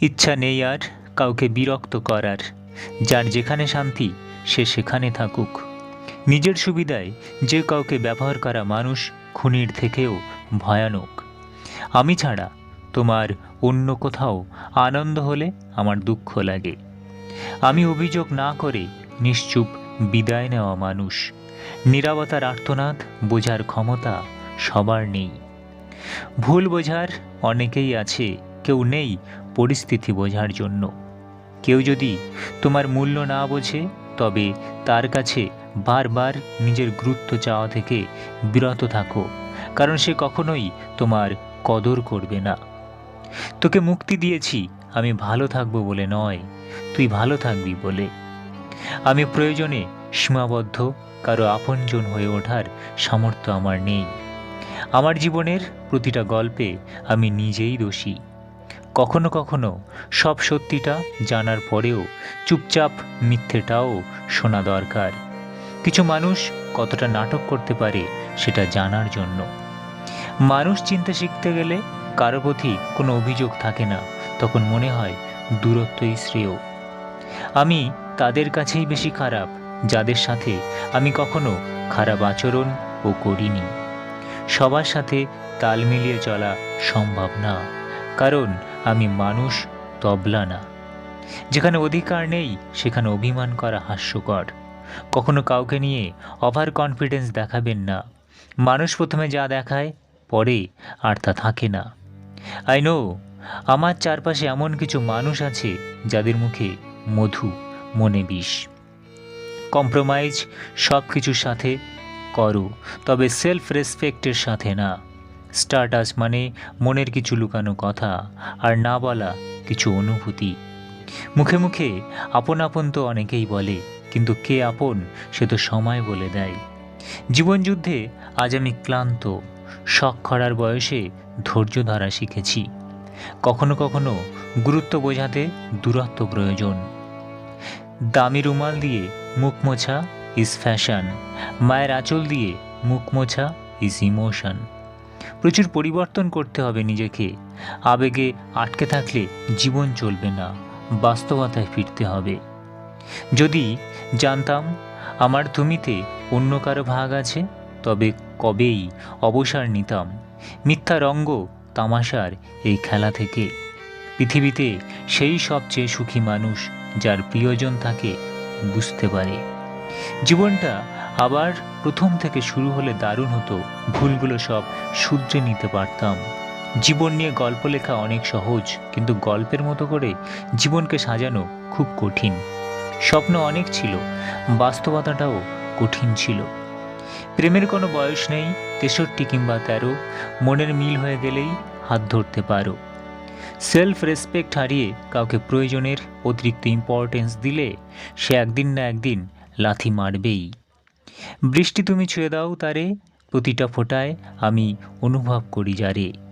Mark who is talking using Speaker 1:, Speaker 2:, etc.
Speaker 1: ইচ্ছা নেই আর কাউকে বিরক্ত করার। যার যেখানে শান্তি, সে সেখানে থাকুক। নিজের সুবিধায় যে কাউকে ব্যবহার করা মানুষ খুনির থেকেও ভয়ানক। আমি ছাড়া তোমার অন্য কোথাও আনন্দ হলে আমার দুঃখ লাগে। আমি অভিযোগ না করে নিশ্চুপ বিদায় নেওয়া মানুষ। নিরাপত্তার আর্তনাদ বোঝার ক্ষমতা সবার নেই। ভুল বোঝার অনেকেই আছে, কেউ নেই পরিস্থিতি বোঝার জন্য। কেউ যদি তোমার মূল্য না বোঝে, তবে তার কাছে বারবার নিজের গুরুত্ব চাওয়া থেকে বিরত থাকো, কারণ সে কখনোই তোমার কদর করবে না। তোকে মুক্তি দিয়েছি, আমি ভালো থাকব বলে নয়, তুই ভালো থাকবি বলে। আমি প্রয়োজনে সীমাবদ্ধ, কারও আপনজন হয়ে ওঠার সামর্থ্য আমার নেই। আমার জীবনের প্রতিটা গল্পে আমি নিজেই দোষী। কখনো কখনো সব সত্যিটা জানার পরেও চুপচাপ মিথ্যেটাও শোনা দরকার। কিছু মানুষ কতটা নাটক করতে পারে সেটা জানার জন্য। মানুষ চিন্তা শিখতে গেলে কারও প্রতি কোনো অভিযোগ থাকে না, তখন মনে হয় দূরত্বই শ্রেয়। আমি তাদের কাছেই বেশি খারাপ, যাদের সাথে আমি কখনো খারাপ আচরণ ও করিনি। সবার সাথে তাল মিলিয়ে চলা সম্ভব না। কারণ আমি মানুষ, তবলা না। যেখানে অধিকার নেই, সেখানে অভিমান করা হাস্যকর। কখনো কাউকে নিয়ে ওভার কনফিডেন্স দেখাবেন না। মানুষ প্রথমে যা দেখায়, পরে আর তা থাকে না। আই নো আমার চারপাশে এমন কিছু মানুষ আছে, যাদের মুখে মধু, মনে বিষ। কম্প্রোমাইজ সব কিছুর সাথে করো, তবে সেলফ রেসপেক্টের সাথে না। স্টার্টাস মানে মনের কিছু লুকানো কথা আর না বলা কিছু অনুভূতি। মুখে মুখে আপন আপন তো অনেকেই বলে, কিন্তু কে আপন সে তো সময় বলে দেয়। জীবনযুদ্ধে আজ আমি ক্লান্ত, শখ করার বয়সে ধৈর্য ধরা শিখেছি। কখনো কখনো গুরুত্ব বোঝাতে দূরত্ব প্রয়োজন। দামি রুমাল দিয়ে মুখ মোছা ইজ ফ্যাশন মায়ের আঁচল দিয়ে মুখ মোছা ইজ ইমোশন প্রচুর পরিবর্তন করতে হবে নিজেকে। আবেগে আটকে থাকলে জীবন চলবে না, বাস্তবতায় ফিরতে হবে। যদি জানতাম আমার তুমিতে অন্য কারও ভাগ আছে, তবে কবেই অবসর নিতাম। মিথ্যা রঙ্গ, তামাশার এই খেলা থেকে। পৃথিবীতে সেই সবচেয়ে সুখী মানুষ যার প্রিয়জন তাকে বুঝতে পারে। জীবনটা আবার প্রথম থেকে শুরু হলে দারুণ হতো, ভুলগুলো সব শুধরে নিতে পারতাম। জীবন নিয়ে গল্প লেখা অনেক সহজ, কিন্তু গল্পের মতো করে জীবনকে সাজানো খুব কঠিন। স্বপ্ন অনেক ছিল, বাস্তবতাটাও কঠিন ছিল। প্রেমের কোনো বয়স নেই, তেষট্টি কিংবা তেরো, মনের মিল হয়ে গেলেই হাত ধরতে পারো। সেলফ রেসপেক্ট হারিয়ে কাউকে প্রয়োজনের অতিরিক্ত ইম্পর্টেন্স দিলে সে একদিন না একদিন লাথি মারবেই। বৃষ্টি তুমি ছুঁয়ে দাও তারে প্রতিটা ফোটায় আমি অনুভব করি যারে।